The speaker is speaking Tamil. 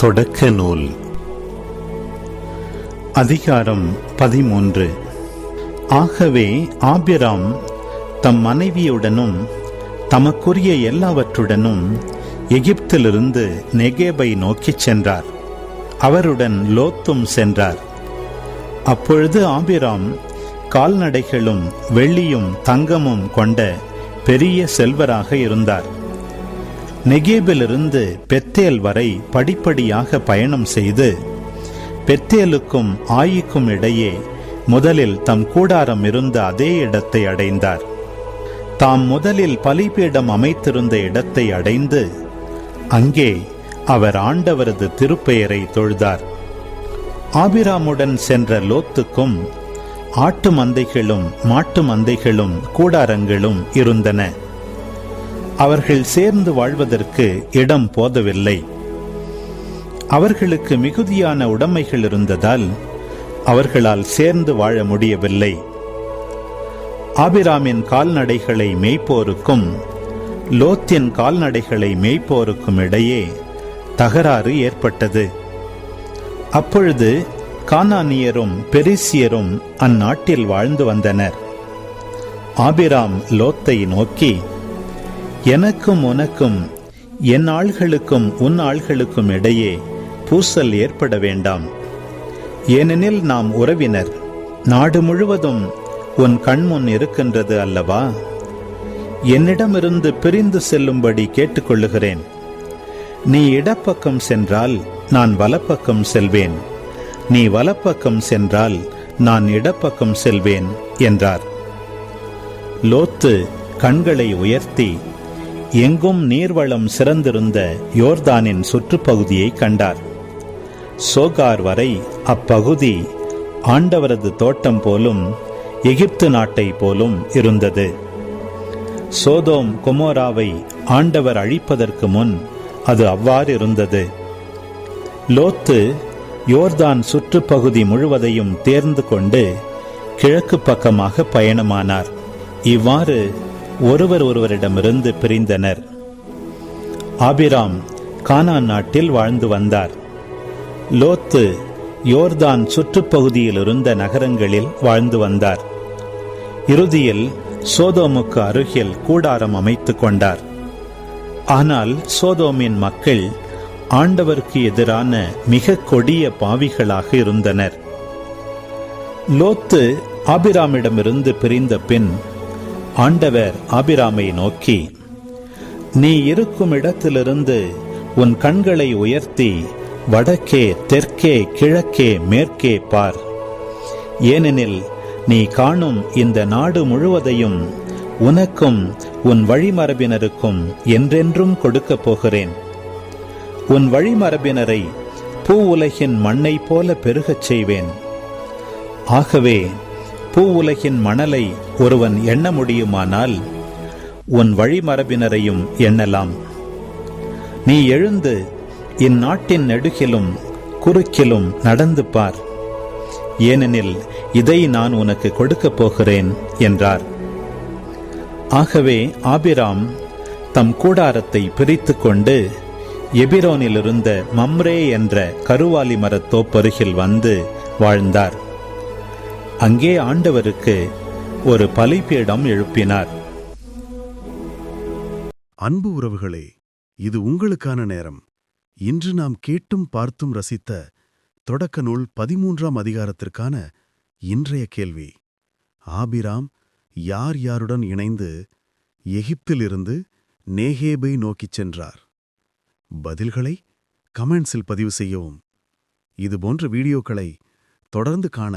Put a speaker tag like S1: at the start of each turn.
S1: தொடக்க நூல் அதிகாரம் பதிமூன்று. ஆகவே ஆபிராம் தம் மனைவியுடனும் தமக்குரிய எல்லாவற்றுடனும் எகிப்திலிருந்து நெகேபை நோக்கிச் சென்றார். அவருடன் லோத்தும் சென்றார். அப்பொழுது ஆபிராம் கால்நடைகளும் வெள்ளியும் தங்கமும் கொண்ட பெரிய செல்வராக இருந்தார். நெகேபிலிருந்து பெத்தேல் வரை படிப்படியாக பயணம் செய்து பெத்தேலுக்கும் ஆயிக்கும் இடையே முதலில் தம் கூடாரம் இருந்த அதே இடத்தை அடைந்தார். தாம் முதலில் பலிபீடம் அமைத்திருந்த இடத்தை அடைந்து அங்கே அவர் ஆண்டவரது திருப்பெயரை தொழுதார். ஆபிராமுடன் சென்ற லோத்துக்கும் ஆட்டு மந்தைகளும் மாட்டு மந்தைகளும் கூடாரங்களும் இருந்தன. அவர்கள் சேர்ந்து வாழ்வதற்கு இடம் போதவில்லை. அவர்களுக்கு மிகுதியான உடைமைகள் இருந்ததால் அவர்களால் சேர்ந்து வாழ முடியவில்லை. ஆபிராமின் கால்நடைகளை மேய்ப்போருக்கும் லோத்தின் கால்நடைகளை மேய்ப்போருக்கும் இடையே தகராறு ஏற்பட்டது. அப்பொழுது கானானியரும் பெரிசியரும் அந்நாட்டில் வாழ்ந்து வந்தனர். ஆபிராம் லோத்தை நோக்கி எனக்கும் உனக்கும் என் ஆள்களுக்கும் உன் ஆள்களுக்கும் இடையே பூசல் ஏற்பட வேண்டாம். ஏனெனில் நாம் உறவினர். நாடு முழுவதும் உன் கண்முன் இருக்கின்றது அல்லவா? என்னிடமிருந்து பிரிந்து செல்லும்படி கேட்டுக்கொள்ளுகிறேன். நீ இடப்பக்கம் சென்றால் நான் வலப்பக்கம் செல்வேன். நீ வலப்பக்கம் சென்றால் நான் இடப்பக்கம் செல்வேன் என்றார். லோத்து கண்களை உயர்த்தி எங்கும் நீர்வளம் சிறந்திருந்த யோர்தானின் சுற்றுப்பகுதியை கண்டார். சோகார் வரை அப்பகுதி ஆண்டவரது தோட்டம் போலும் எகிப்து நாட்டை போலும் இருந்தது. சோதோம் குமோராவை ஆண்டவர் அழிப்பதற்கு முன் அது அவ்வாறு இருந்தது. லோத்து யோர்தான் சுற்றுப்பகுதி முழுவதையும் தேர்ந்து கொண்டு கிழக்கு பக்கமாக பயணமானார். இவ்வாறு ஒருவர் ஒருவரிடமிருந்து பிரிந்தனர். ஆபிராம் கானான் நாட்டில் வாழ்ந்து வந்தார். லோத்து யோர்தான் சுற்றுப்பகுதியில் இருந்த நகரங்களில் வாழ்ந்து வந்தார். இறுதியில் சோதோமுக்கு அருகில் கூடாரம் அமைத்துக் கொண்டார். ஆனால் சோதோமின் மக்கள் ஆண்டவருக்கு எதிரான மிக கொடிய பாவிகளாக இருந்தனர். லோத்து ஆபிராமிடமிருந்து பிரிந்த பின் ஆண்டவர் ஆபிராமை நோக்கி நீ இருக்கும் இடத்திலிருந்து உன் கண்களை உயர்த்தி வடக்கே தெற்கே கிழக்கே மேற்கே பார். ஏனெனில் நீ காணும் இந்த நாடு முழுவதையும் உனக்கும் உன் வழிமரபினருக்கும் என்றென்றும் கொடுக்கப் போகிறேன். உன் வழிமரபினரை பூ உலகின் மண்ணை போல பெருகச் செய்வேன். ஆகவே பூ உலகின் மணலை ஒருவன் எண்ண முடியுமானால் உன் வழிமரபினரையும் எண்ணலாம். நீ எழுந்து இந்நாட்டின் நெடுகிலும் குறுக்கிலும் நடந்து பார். ஏனெனில் இதை நான் உனக்கு கொடுக்கப் போகிறேன் என்றார். ஆகவே ஆபிராம் தம் கூடாரத்தை பிரித்து கொண்டு எபிரோனிலிருந்த மம்ரே என்ற கருவாலி மரத்தோப்பருகில் வந்து வாழ்ந்தார். அங்கே ஆண்டவருக்கு ஒரு பலிப்பீடம் எழுப்பினார்.
S2: அன்பு உறவுகளே இது உங்களுக்கான நேரம். இன்று நாம் கேட்டும் பார்த்தும் ரசித்த தொடக்க நூல் பதிமூன்றாம் அதிகாரத்திற்கான இன்றைய கேள்வி. ஆபிராம் யார் யாருடன் இணைந்து எகிப்திலிருந்து நேகேபை நோக்கிச் சென்றார்? பதில்களை கமெண்ட்ஸில் பதிவு செய்யவும். இதுபோன்ற வீடியோக்களை தொடர்ந்து காண